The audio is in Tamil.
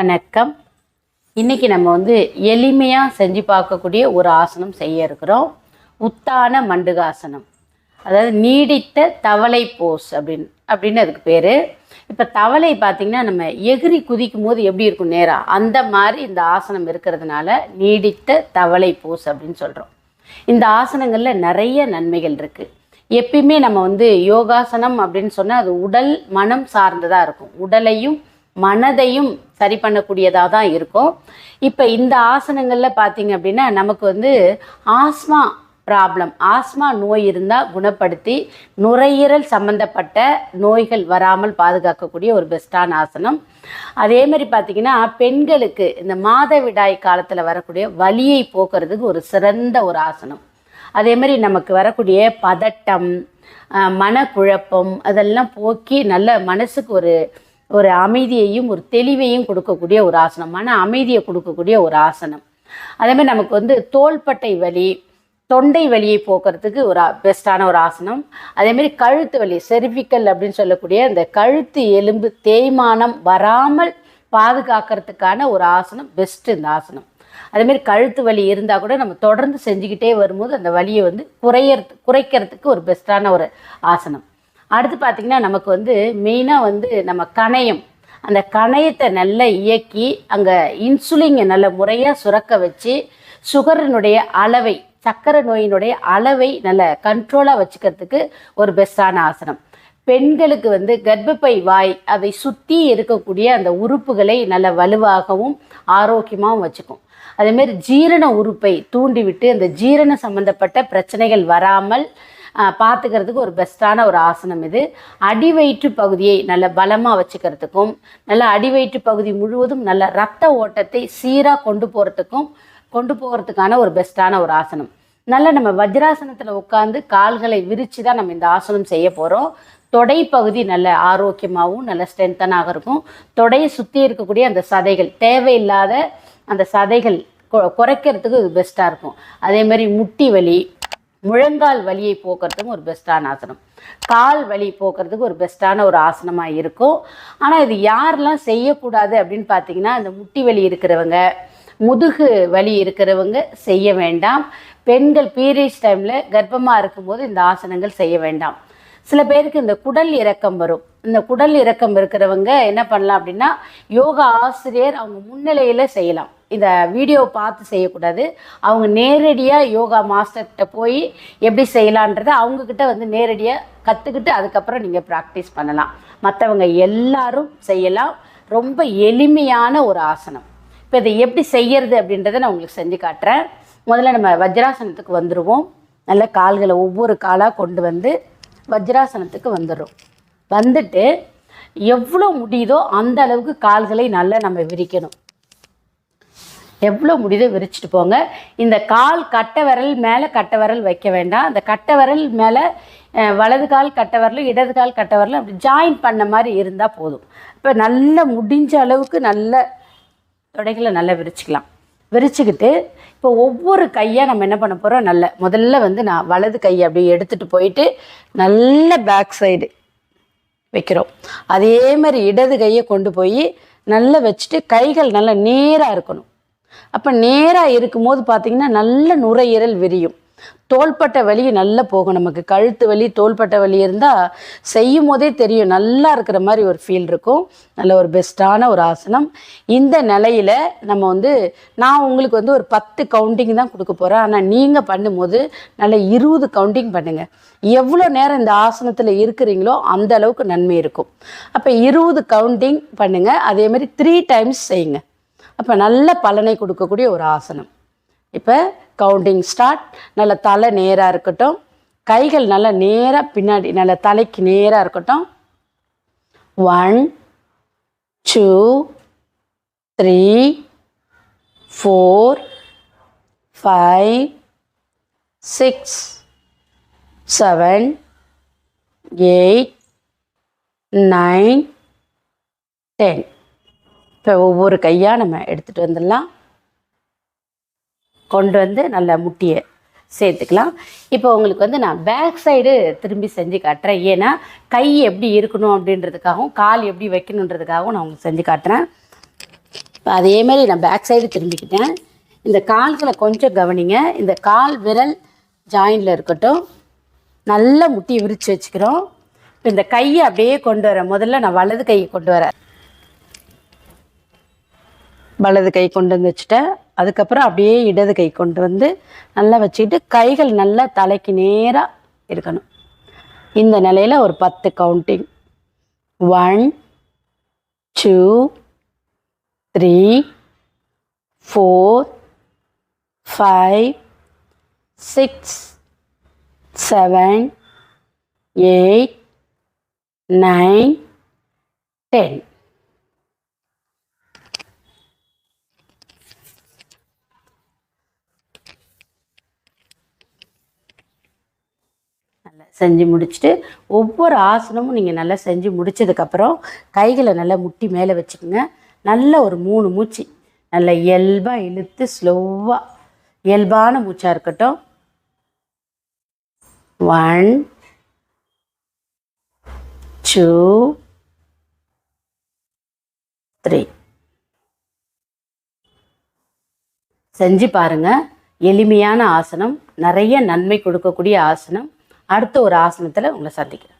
வணக்கம். இன்னைக்கு நம்ம வந்து எளிமையாக செஞ்சு பார்க்கக்கூடிய ஒரு ஆசனம் செய்ய இருக்கிறோம். உத்தான மண்டுகாசனம். அதாவது நீடித்த தவளை போஸ் அப்படின்னு அப்படின்னு அதுக்கு பேர். இப்போ தவளை பார்த்திங்கன்னா நம்ம எகிரி குதிக்கும் போது எப்படி இருக்கும் நேராக அந்த மாதிரி இந்த ஆசனம் இருக்கிறதுனால நீடித்த தவளை போஸ் அப்படின்னு சொல்கிறோம் இந்த ஆசனங்களில் நிறைய நன்மைகள் இருக்குது எப்பயுமே நம்ம வந்து யோகாசனம் அப்படின்னு சொன்னால் அது உடல் மனம் சார்ந்ததாக இருக்கும். உடலையும் மனதையும் சரி பண்ணக்கூடியதாக தான் இருக்கும். இப்போ இந்த ஆசனங்களில் பார்த்தீங்க அப்படின்னா நமக்கு வந்து ஆஸ்மா ப்ராப்ளம் ஆஸ்மா நோய் இருந்தால் குணப்படுத்தி நுரையீரல் சம்மந்தப்பட்ட நோய்கள் வராமல் பாதுகாக்கக்கூடிய ஒரு பெஸ்ட்டான ஆசனம். அதே மாதிரி பார்த்திங்கன்னா பெண்களுக்கு இந்த மாதவிடாய் காலத்தில் வரக்கூடிய வலியை போக்குறதுக்கு ஒரு சிறந்த ஒரு ஆசனம். அதே மாதிரி நமக்கு வரக்கூடிய பதட்டம் மனக்குழப்பம் அதெல்லாம் போக்கி நல்ல மனசுக்கு ஒரு ஒரு அமைதியையும் ஒரு தெளிவையும் கொடுக்கக்கூடிய ஒரு ஆசனம். மன அமைதியை கொடுக்கக்கூடிய ஒரு ஆசனம். அதே மாதிரி நமக்கு வந்து தோள்பட்டை வலி தொண்டை வலியை போக்குறதுக்கு ஒரு பெஸ்ட்டான ஒரு ஆசனம். அதேமாரி கழுத்து வலி செர்விக்கல் அப்படின்னு சொல்லக்கூடிய அந்த கழுத்து எலும்பு தேய்மானம் வராமல் பாதுகாக்கிறதுக்கான ஒரு ஆசனம் பெஸ்ட்டு இந்த ஆசனம். அதேமாரி கழுத்து வலி இருந்தால் கூட நம்ம தொடர்ந்து செஞ்சுக்கிட்டே வரும்போது அந்த வலியை வந்து குறையறது குறைக்கிறதுக்கு ஒரு பெஸ்ட்டான ஒரு ஆசனம். அடுத்து பார்த்திங்கன்னா நமக்கு வந்து மெயினாக வந்து நம்ம கணையம். அந்த கணையத்தை நல்லா இயக்கி அங்கே இன்சுலினை நல்ல முறையாக சுரக்க வச்சு சுகரினுடைய அளவை சக்கரை நோயினுடைய அளவை நல்ல கண்ட்ரோலாக வச்சுக்கிறதுக்கு ஒரு பெஸ்ட்டான ஆசனம். பெண்களுக்கு வந்து கர்ப்பப்பை வாய் அதை சுற்றி இருக்கக்கூடிய அந்த உறுப்புகளை நல்ல வலுவாகவும் ஆரோக்கியமாகவும் வச்சுக்கும். அதேமாரி ஜீரண உறுப்பை தூண்டிவிட்டு அந்த ஜீரண சம்பந்தப்பட்ட பிரச்சனைகள் வராமல் பார்த்துக்கிறதுக்கு ஒரு பெஸ்ட்டான ஒரு ஆசனம் இது. அடிவயிற்று பகுதியை நல்ல பலமாக வச்சுக்கிறதுக்கும் நல்ல அடிவயிற்று பகுதி முழுவதும் நல்ல ரத்த ஓட்டத்தை சீராக கொண்டு போகிறதுக்கும் கொண்டு போகிறதுக்கான ஒரு பெஸ்ட்டான ஒரு ஆசனம். நல்ல நம்ம வஜ்ராசனத்தில் உட்காந்து கால்களை விரித்து தான் நம்ம இந்த ஆசனம் செய்ய போகிறோம் தொடை பகுதி நல்ல ஆரோக்கியமாகவும் நல்ல ஸ்ட்ரென்த்தனாக இருக்கும். தொடையை சுற்றி இருக்கக்கூடிய அந்த சதைகள் தேவையில்லாத அந்த சதைகள் கொ- குறைக்கிறதுக்கு இது பெஸ்ட்டாக இருக்கும். அதே மாதிரி முட்டி வலி முழங்கால் வலியை போக்குறதுக்கும் ஒரு பெஸ்ட்டான ஆசனம். கால் வலி போக்குறதுக்கு ஒரு பெஸ்ட்டான ஒரு ஆசனமாக இருக்கும். ஆனால் இது யாரெல்லாம் செய்யக்கூடாது அப்படின்னு பார்த்தீங்கன்னா இந்த முட்டி வலி இருக்கிறவங்க முதுகு வலி இருக்கிறவங்க செய்ய வேண்டாம். பெண்கள் பீரியட்ஸ் டைமில் கர்ப்பமாக இருக்கும்போது இந்த ஆசனங்கள் செய்ய வேண்டாம். சில பேருக்கு இந்த குடல் இறக்கம் வரும். இந்த குடல் இறக்கம் இருக்கிறவங்க என்ன பண்ணலாம் அப்படின்னா யோகா ஆசிரியர் அவங்க முன்னிலையில் செய்யலாம். இந்த வீடியோ பார்த்து செய்யக்கூடாது. அவங்க நேரடியாக யோகா மாஸ்டர்கிட்ட போய் எப்படி செய்யலான்றதை அவங்கக்கிட்ட வந்து நேரடியாக கற்றுக்கிட்டு அதுக்கப்புறம் நீங்கள் ப்ராக்டிஸ் பண்ணலாம். மற்றவங்க எல்லாரும் செய்யலாம். ரொம்ப எளிமையான ஒரு ஆசனம். இப்போ இதை எப்படி செய்யறது அப்படின்றத நான் உங்களுக்கு செஞ்சு காட்டுறேன். முதல்ல நம்ம வஜ்ராசனத்துக்கு வந்துடுவோம் நல்ல கால்களை ஒவ்வொரு காலாக கொண்டு வந்து வஜ்ராசனத்துக்கு வந்துடும் வந்துட்டு எவ்வளோ முடியுதோ அந்த அளவுக்கு கால்களை நல்லா நம்ம விரிக்கணும். எவ்வளோ முடியுதோ விரிச்சிட்டு போங்க. இந்த கால் கட்டை விரல் மேலே கட்டை விரல் வைக்க வேண்டாம். அந்த கட்டை விரல் மேலே வலது கால் கட்டை விரலும் இடது கால் கட்டை விரலும் அப்படி ஜாயின் பண்ண மாதிரி இருந்தால் போதும். இப்போ நல்லா முடிஞ்ச அளவுக்கு நல்ல தொடைகளை நல்லா விரிச்சுக்கலாம். விரிச்சுக்கிட்டு இப்போ ஒவ்வொரு கையாக நம்ம என்ன பண்ண போகிறோம் நல்ல முதல்ல வந்து நான் வலது கையை அப்படியே எடுத்துகிட்டு போயிட்டு நல்ல பேக் சைடு வைக்கிறோம். அதே மாதிரி இடது கையை கொண்டு போய் நல்லா வச்சுட்டு கைகள் நல்லா நேராக இருக்கணும். அப்போ நேராக இருக்கும்போது பார்த்திங்கன்னா நல்ல நுரையீரல் விரியும். தோள்பட்டை வலி நல்லா போகும் நமக்கு. கழுத்து வலி தோள்பட்டை வலி இருந்தால் செய்யும் போதே தெரியும். நல்லா இருக்கிற மாதிரி ஒரு ஃபீல் இருக்கும். நல்ல ஒரு பெஸ்ட்டான ஒரு ஆசனம். இந்த நிலையில் நம்ம வந்து நான் உங்களுக்கு வந்து ஒரு பத்து கவுண்டிங் தான் கொடுக்க போகிறேன் ஆனால் நீங்கள் பண்ணும்போது நல்ல இருபது கவுண்டிங் பண்ணுங்கள் எவ்வளோ நேரம் இந்த ஆசனத்தில் இருக்கிறீங்களோ அந்த அளவுக்கு நன்மை இருக்கும். அப்போ இருபது கவுண்டிங் பண்ணுங்கள் அதே மாதிரி த்ரீ டைம்ஸ் செய்யுங்க. அப்போ நல்ல பலனை கொடுக்கக்கூடிய ஒரு ஆசனம். இப்போ கவுண்டிங் ஸ்டார்ட் நல்ல தலை நேராக இருக்கட்டும். கைகள் நல்லா நேராக பின்னாடி நல்ல தலைக்கு நேராக இருக்கட்டும். One two three four five six seven eight nine ten இப்போ ஒவ்வொரு கையாக நம்ம எடுத்துகிட்டு வந்துடலாம். கொண்டு வந்து நல்ல முட்டியை சேர்த்துக்கலாம். இப்போ உங்களுக்கு வந்து நான் பேக் சைடு திரும்பி செஞ்சு காட்டுறேன். ஏன்னா கை எப்படி இருக்கணும் அப்படின்றதுக்காகவும் கால் எப்படி வைக்கணுன்றதுக்காகவும் நான் உங்களுக்கு செஞ்சு காட்டுறேன். இப்போ அதே மாதிரி நான் பேக் சைடு திரும்பிக்கிட்டேன். இந்த கால்களை கொஞ்சம் கவனிங்க. இந்த கால் விரல் ஜாயிண்டில் இருக்கட்டும். நல்லா முட்டி விரித்து வச்சுக்கிறோம். இப்போ இந்த கையை அப்படியே கொண்டு வரேன் முதல்ல நான் வலது கையை கொண்டு வரேன். வலது கை கொண்டு வந்து வச்சுட்டேன். அதுக்கப்புறம் அப்படியே இடது கை கொண்டு வந்து நல்லா வச்சுக்கிட்டு கைகள் நல்லா தலைக்கு நேராக இருக்கணும். இந்த நிலையில் ஒரு பத்து counting one two three four five six seven eight nine ten நல்லா செஞ்சு முடிச்சுட்டு ஒவ்வொரு ஆசனமும் நீங்கள் நல்லா செஞ்சு முடிச்சதுக்கப்புறம் கைகளை நல்லா முட்டி மேலே வச்சுக்கோங்க. நல்ல ஒரு மூணு மூச்சு. நல்லா இயல்பாக இழுத்து ஸ்லோவாக இயல்பான மூச்சாக இருக்கட்டும். ஒன் டூ த்ரீ செஞ்சு பாருங்க. எளிமையான ஆசனம் நிறைய நன்மை கொடுக்கக்கூடிய ஆசனம். அடுத்த ஒரு ஆசனத்தில் உங்களை சந்திக்கிறேன்.